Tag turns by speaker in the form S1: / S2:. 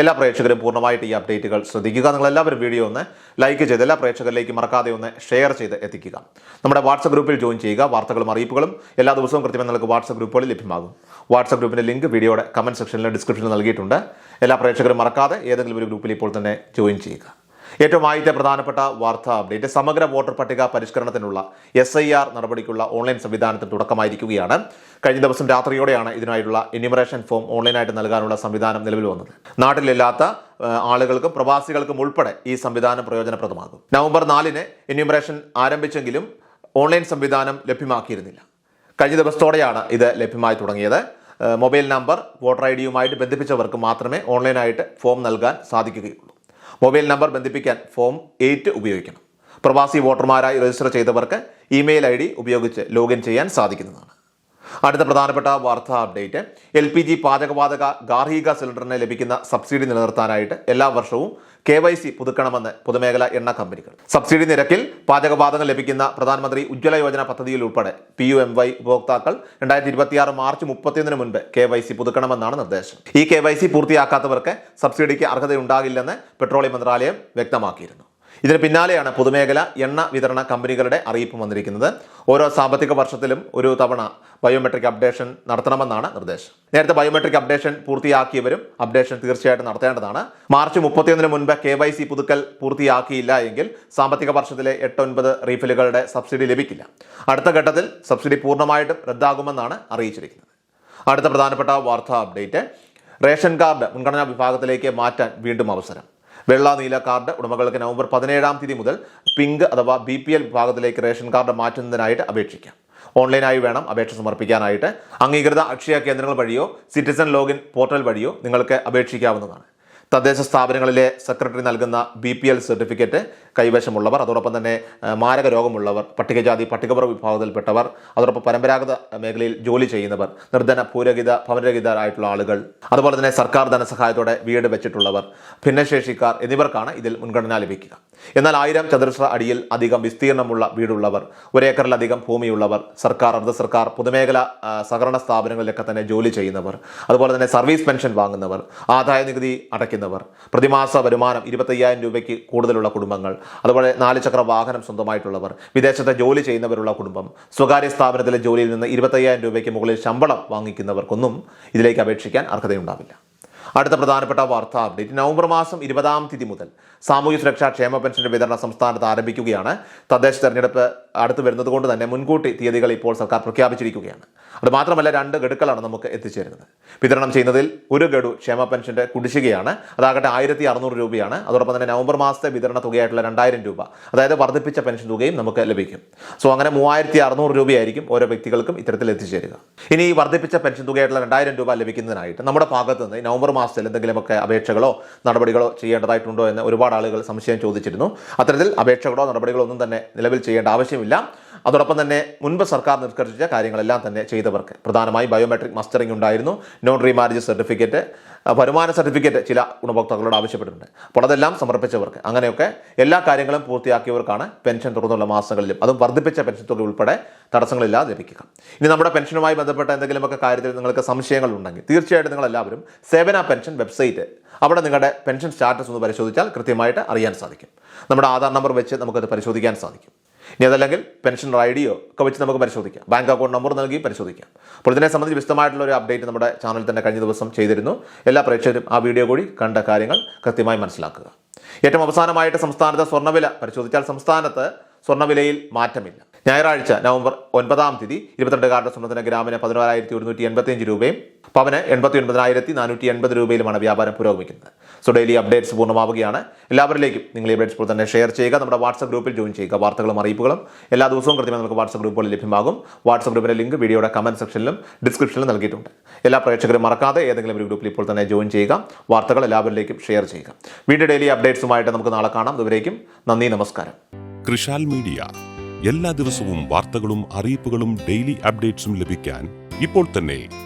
S1: എല്ലാ പ്രേക്ഷകരും പൂർണമായിട്ട് ഈ അപ്ഡേറ്റുകൾ ശ്രദ്ധിക്കുക. നിങ്ങൾ എല്ലാവരും വീഡിയോ ഒന്ന് ലൈക്ക് ചെയ്ത് എല്ലാ പ്രേക്ഷകരിലേക്ക് മറക്കാതെ ഒന്ന് ഷെയർ ചെയ്ത് എത്തിക്കുക. നമ്മുടെ വാട്സപ്പ് ഗ്രൂപ്പിൽ ജോയിൻ ചെയ്യുക. വാർത്തകളും അറിയിപ്പുകളും എല്ലാ ദിവസവും കൃത്യമായി നിങ്ങൾക്ക് വാട്സപ്പ് ഗ്രൂപ്പുകളിൽ ലഭ്യമാകും. വാട്സപ്പ് ഗ്രൂപ്പിന്റെ ലിങ്ക് വീഡിയോയുടെ കമന്റ് സെക്ഷനിലും ഡിസ്ക്രിപ്ഷനിൽ നൽകിയിട്ടുണ്ട്. എല്ലാ പ്രേക്ഷകരും മറക്കാതെ ഏതെങ്കിലും ഒരു ഗ്രൂപ്പിൽ ഇപ്പോൾ തന്നെ ജോയിൻ ചെയ്യുക. ഏറ്റവും ആദ്യത്തെ പ്രധാനപ്പെട്ട വാർത്താ അപ്ഡേറ്റ്. സമഗ്ര വോട്ടർ പട്ടിക പരിഷ്കരണത്തിനുള്ള എസ് ഐ ആർ നടപടിക്കുള്ള ഓൺലൈൻ സംവിധാനത്തിന് തുടക്കമായിരിക്കുകയാണ്. കഴിഞ്ഞ ദിവസം രാത്രിയോടെയാണ് ഇതിനായിട്ടുള്ള എന്യൂമറേഷൻ ഫോം ഓൺലൈനായിട്ട് നൽകാനുള്ള സംവിധാനം നിലവിൽ വന്നത്. നാട്ടിലില്ലാത്ത ആളുകൾക്കും പ്രവാസികൾക്കും ഉൾപ്പെടെ ഈ സംവിധാനം പ്രയോജനപ്രദമാകും. നവംബർ നാലിന് എന്യൂമറേഷൻ ആരംഭിച്ചെങ്കിലും ഓൺലൈൻ സംവിധാനം ലഭ്യമാക്കിയിരുന്നില്ല. കഴിഞ്ഞ ദിവസത്തോടെയാണ് ഇത് ലഭ്യമായി തുടങ്ങിയത്. മൊബൈൽ നമ്പർ വോട്ടർ ഐ ഡിയുമായിട്ട് ബന്ധിപ്പിച്ചവർക്ക് മാത്രമേ ഓൺലൈനായിട്ട് ഫോം നൽകാൻ സാധിക്കുകയുള്ളൂ. മൊബൈൽ നമ്പർ ബന്ധിപ്പിക്കാൻ ഫോം എയ്റ്റ് ഉപയോഗിക്കണം. പ്രവാസി വോട്ടർമാരായി രജിസ്റ്റർ ചെയ്തവർക്ക് ഇമെയിൽ ഐ ഉപയോഗിച്ച് ലോഗിൻ ചെയ്യാൻ സാധിക്കുന്നതാണ്. അടുത്ത പ്രധാനപ്പെട്ട വാർത്താ അപ്ഡേറ്റ്. എൽ പി ജി പാചകവാതക ഗാർഹിക സിലിണ്ടറിന് ലഭിക്കുന്ന സബ്സിഡി നിലനിർത്താനായിട്ട് എല്ലാ വർഷവും കെ വൈ സി പുതുക്കണമെന്ന് പൊതുമേഖല എണ്ണ കമ്പനികൾ. സബ്സിഡി നിരക്കിൽ പാചകവാതകം ലഭിക്കുന്ന പ്രധാനമന്ത്രി ഉജ്ജ്വല യോജന പദ്ധതിയിൽ ഉൾപ്പെടെ പി യു എം വൈ ഉപഭോക്താക്കൾ രണ്ടായിരത്തി ഇരുപത്തിയാറ് മാർച്ച് മുപ്പത്തിയൊന്നിന് മുൻപ് കെ വൈ സി പുതുക്കണമെന്നാണ് നിർദ്ദേശം. ഈ കെ വൈ സി പൂർത്തിയാക്കാത്തവർക്ക് സബ്സിഡിക്ക് അർഹതയുണ്ടാകില്ലെന്ന് പെട്രോളിയം മന്ത്രാലയം വ്യക്തമാക്കിയിരുന്നു. ഇതിന് പിന്നാലെയാണ് പൊതുമേഖല എണ്ണ വിതരണ കമ്പനികളുടെ അറിയിപ്പ് വന്നിരിക്കുന്നത്. ഓരോ സാമ്പത്തിക വർഷത്തിലും ഒരു തവണ ബയോമെട്രിക് അപ്ഡേഷൻ നടത്തണമെന്നാണ് നിർദ്ദേശം. നേരത്തെ ബയോമെട്രിക് അപ്ഡേഷൻ പൂർത്തിയാക്കിയവരും അപ്ഡേഷൻ തീർച്ചയായിട്ടും നടത്തേണ്ടതാണ്. മാർച്ച് മുപ്പത്തിയൊന്നിന് മുൻപ് കെ വൈ സി പുതുക്കൽ പൂർത്തിയാക്കിയില്ല എങ്കിൽ സാമ്പത്തിക വർഷത്തിലെ എട്ട് ഒൻപത് റീഫിലുകളുടെ സബ്സിഡി ലഭിക്കില്ല. അടുത്ത ഘട്ടത്തിൽ സബ്സിഡി പൂർണമായിട്ടും റദ്ദാകുമെന്നാണ് അറിയിച്ചിരിക്കുന്നത്. അടുത്ത പ്രധാനപ്പെട്ട വാർത്താ അപ്ഡേറ്റ്. റേഷൻ കാർഡ് മുൻഗണനാ വിഭാഗത്തിലേക്ക് മാറ്റാൻ വീണ്ടും അവസരം. വെള്ള നീല കാർഡ് ഉടമകൾക്ക് നവംബർ പതിനേഴാം തീയതി മുതൽ പിങ്ക് അഥവാ ബി പി എൽ വിഭാഗത്തിലേക്ക് റേഷൻ കാർഡ് മാറ്റുന്നതിനായിട്ട് അപേക്ഷിക്കാം. ഓൺലൈനായി വേണം അപേക്ഷ സമർപ്പിക്കാനായിട്ട്. അംഗീകൃത അക്ഷയ കേന്ദ്രങ്ങൾ വഴിയോ സിറ്റിസൺ ലോഗിൻ പോർട്ടൽ വഴിയോ നിങ്ങൾക്ക് അപേക്ഷിക്കാവുന്നതാണ്. തദ്ദേശ സ്ഥാപനങ്ങളിലെ സെക്രട്ടറി നൽകുന്ന ബി പി എൽ സർട്ടിഫിക്കറ്റ് കൈവശമുള്ളവർ അതോടൊപ്പം തന്നെ മാരക രോഗമുള്ളവർ പട്ടികജാതി പട്ടികവർഗ വിഭാഗത്തിൽപ്പെട്ടവർ അതോടൊപ്പം പരമ്പരാഗത മേഖലയിൽ ജോലി ചെയ്യുന്നവർ നിർധന ഭൂരഹിത ഭവനരഹിതരായിട്ടുള്ള ആളുകൾ അതുപോലെ തന്നെ സർക്കാർ ധനസഹായത്തോടെ വീട് വെച്ചിട്ടുള്ളവർ ഭിന്നശേഷിക്കാർ എന്നിവർക്കാണ് ഇതിൽ മുൻഗണന ലഭിക്കുക. എന്നാൽ ആയിരം ചതുരശ്ര അടിയിൽ അധികം വിസ്തീർണമുള്ള വീടുള്ളവർ ഒരേക്കറിലധികം ഭൂമിയുള്ളവർ സർക്കാർ അർദ്ധ സർക്കാർ പൊതുമേഖല സഹകരണ സ്ഥാപനങ്ങളിലൊക്കെ തന്നെ ജോലി ചെയ്യുന്നവർ അതുപോലെ തന്നെ സർവീസ് പെൻഷൻ വാങ്ങുന്നവർ ആദായ നികുതി അടയ്ക്കുന്നവർ പ്രതിമാസ വരുമാനം ഇരുപത്തയ്യായിരം രൂപയ്ക്ക് കൂടുതലുള്ള കുടുംബങ്ങൾ അതുപോലെ നാല് ചക്ര വാഹനം സ്വന്തമായിട്ടുള്ളവർ വിദേശത്തെ ജോലി ചെയ്യുന്നവരുള്ള കുടുംബം സ്വകാര്യ സ്ഥാപനത്തിലെ ജോലിയിൽ നിന്ന് ഇരുപത്തയ്യായിരം രൂപയ്ക്ക് മുകളിൽ ശമ്പളം വാങ്ങിക്കുന്നവർക്കൊന്നും ഇതിലേക്ക് അപേക്ഷിക്കാൻ അർഹതയുണ്ടാവില്ല. അടുത്ത പ്രധാനപ്പെട്ട വാർത്താ അപ്ഡേറ്റ് നവംബർ മാസം ഇരുപതാം തീയതി മുതൽ സാമൂഹ്യ സുരക്ഷാ ക്ഷേമ പെൻഷന്റെ വിതരണം സംസ്ഥാനത്ത് ആരംഭിക്കുകയാണ്. തദ്ദേശ തെരഞ്ഞെടുപ്പ് അടുത്ത് വരുന്നത് കൊണ്ട് തന്നെ മുൻകൂട്ടി തീയതികൾ ഇപ്പോൾ സർക്കാർ പ്രഖ്യാപിച്ചിരിക്കുകയാണ്. അത് മാത്രമല്ല രണ്ട് ഗഡുക്കളാണ് നമുക്ക് എത്തിച്ചേരുന്നത്. വിതരണം ചെയ്യുന്നതിൽ ഒരു ഗഡു ക്ഷേമ പെൻഷന്റെ കുടിശ്ശികയാണ്. അതാകട്ടെ ആയിരത്തി അറുന്നൂറ് രൂപയാണ്. അതോടൊപ്പം തന്നെ നവംബർ മാസത്തെ വിതരണ തുകയായിട്ടുള്ള രണ്ടായിരം രൂപ അതായത് വർദ്ധിപ്പിച്ച പെൻഷൻ തുകയും നമുക്ക് ലഭിക്കും. സോ അങ്ങനെ മൂവായിരത്തി അറുന്നൂറ് രൂപയായിരിക്കും ഓരോ വ്യക്തികൾക്കും ഇത്തരത്തിൽ എത്തിച്ചേരുക. ഇനി ഈ വർദ്ധിപ്പിച്ച പെൻഷൻ തുകയായിട്ടുള്ള രണ്ടായിരം രൂപ ലഭിക്കുന്നതിനായിട്ട് നമ്മുടെ ഭാഗത്ത് നിന്ന് നവംബർ മാസത്തിൽ എന്തെങ്കിലുമൊക്കെ അപേക്ഷകളോ നടപടികളോ ചെയ്യേണ്ടതായിട്ടുണ്ടോ എന്ന് ഒരുപാട് ആളുകൾ സംശയം ചോദിച്ചിരുന്നു. അത്തരത്തിൽ അപേക്ഷകളോ നടപടികളോ ഒന്നും തന്നെ നിലവിൽ ചെയ്യേണ്ട ആവശ്യമില്ല. അതോടൊപ്പം തന്നെ മുൻപ് സർക്കാർ നിഷ്കർഷിച്ച കാര്യങ്ങളെല്ലാം തന്നെ ചെയ്തവർക്ക് പ്രധാനമായി ബയോമെട്രിക് മസ്റ്ററിംഗ് ഉണ്ടായിരുന്നു. നോൺ റീമാരേജ് സർട്ടിഫിക്കറ്റ് വരുമാന സർട്ടിഫിക്കറ്റ് ചില ഗുണഭോക്താക്കളോട് ആവശ്യപ്പെട്ടിട്ടുണ്ട്. അപ്പോൾ അതെല്ലാം സമർപ്പിച്ചവർക്ക്. അങ്ങനെയൊക്കെ എല്ലാ കാര്യങ്ങളും പൂർത്തിയാക്കിയവർക്കാണ് പെൻഷൻ തുടർന്നുള്ള മാസങ്ങളിലും അതും വർദ്ധിപ്പിച്ച പെൻഷൻ തുക ഉൾപ്പെടെ തടസ്സങ്ങളില്ലാതെ ലഭിക്കുക. ഇനി നമ്മുടെ പെൻഷനുമായി ബന്ധപ്പെട്ട എന്തെങ്കിലുമൊക്കെ കാര്യത്തിൽ നിങ്ങൾക്ക് സംശയങ്ങൾ ഉണ്ടെങ്കിൽ തീർച്ചയായിട്ടും നിങ്ങൾ എല്ലാവരും സേവന പെൻഷൻ വെബ്സൈറ്റ് അവിടെ നിങ്ങളുടെ പെൻഷൻ സ്റ്റാറ്റസ് ഒന്ന് പരിശോധിച്ചാൽ കൃത്യമായിട്ട് അറിയാൻ സാധിക്കും. നമ്മുടെ ആധാർ നമ്പർ വെച്ച് നമുക്കത് പരിശോധിക്കാൻ സാധിക്കും. ഇനി അതല്ലെങ്കിൽ പെൻഷൻ ഐ ഡിയോ ഒക്കെ വെച്ച് നമുക്ക് പരിശോധിക്കാം. ബാങ്ക് അക്കൗണ്ട് നമ്പർ നൽകി പരിശോധിക്കാം. അപ്പോൾ ഇതിനെ സംബന്ധിച്ച് വിശദമായിട്ടുള്ള ഒരു അപ്ഡേറ്റ് നമ്മുടെ ചാനൽ തന്നെ കഴിഞ്ഞ ദിവസം ചെയ്തിരുന്നു. എല്ലാ പ്രേക്ഷകരും ആ വീഡിയോ കൂടി കണ്ട കാര്യങ്ങൾ കൃത്യമായി മനസ്സിലാക്കുക. ഏറ്റവും അവസാനമായിട്ട് സംസ്ഥാനത്തെ സ്വർണവില പരിശോധിച്ചാൽ സംസ്ഥാനത്ത് സ്വർണവിലയിൽ മാറ്റമില്ല. ഞായറാഴ്ച നവംബർ ഒൻപതാം തീയതി ഇരുപത്തിരണ്ട് കാർഡ് സ്വർണത്തിന് ഗ്രാമിന് പതിനാലായിരത്തി ഒരുന്നൂറ്റി എൺപത്തിയഞ്ച് രൂപയും പവന് എൺപത്തി ഒൻപതിനായിരത്തി നാനൂറ്റി എൺപത് രൂപയിലുമാണ് വ്യാപാരം പുരോഗമിക്കുന്നത്. സോ ഡെയിലി അപ്ഡേറ്റ്സ് പൂർണമാവുകയാണ്. എല്ലാവരിലേക്കും നിങ്ങൾ ഈ അപ്ഡേറ്റ്സ് ഇപ്പോൾ തന്നെ ഷെയർ ചെയ്യുക. നമ്മുടെ വാട്സ്ആപ്പ് ഗ്രൂപ്പിൽ ജോയിൻ ചെയ്യുക. വാർത്തകളും അറിയിപ്പുകളും എല്ലാ ദിവസവും കൃത്യമായി നമുക്ക് വാട്സ്ആപ്പ് ഗ്രൂപ്പുകളിൽ ലഭ്യമാകും. വാട്സ്ആപ്പ് ഗ്രൂപ്പിന്റെ ലിങ്ക് വീഡിയോയുടെ കമന്റ് സെക്ഷനിലും ഡിസ്ക്രിപ്ഷനിലും നൽകിയിട്ടുണ്ട്. എല്ലാ പ്രേക്ഷകരും മറക്കാതെ ഏതെങ്കിലും ഒരു ഗ്രൂപ്പിൽ ഇപ്പോൾ തന്നെ ജോയിൻ ചെയ്യുക. വാർത്തകൾ എല്ലാവരിലേക്കും ഷെയർ ചെയ്യുക. വീണ്ടും ഡെയിലി അപ്ഡേറ്റ്സുമായിട്ട് നമുക്ക് നാളെ കാണാം. ഇതുവരേക്കും നന്ദി നമസ്കാരം.
S2: കൃഷാൽ മീഡിയ എല്ലാ ദിവസവും വാർത്തകളും അറിയിപ്പുകളും ഡെയിലി അപ്ഡേറ്റ്സും ലഭിക്കാൻ ഇപ്പോൾ തന്നെ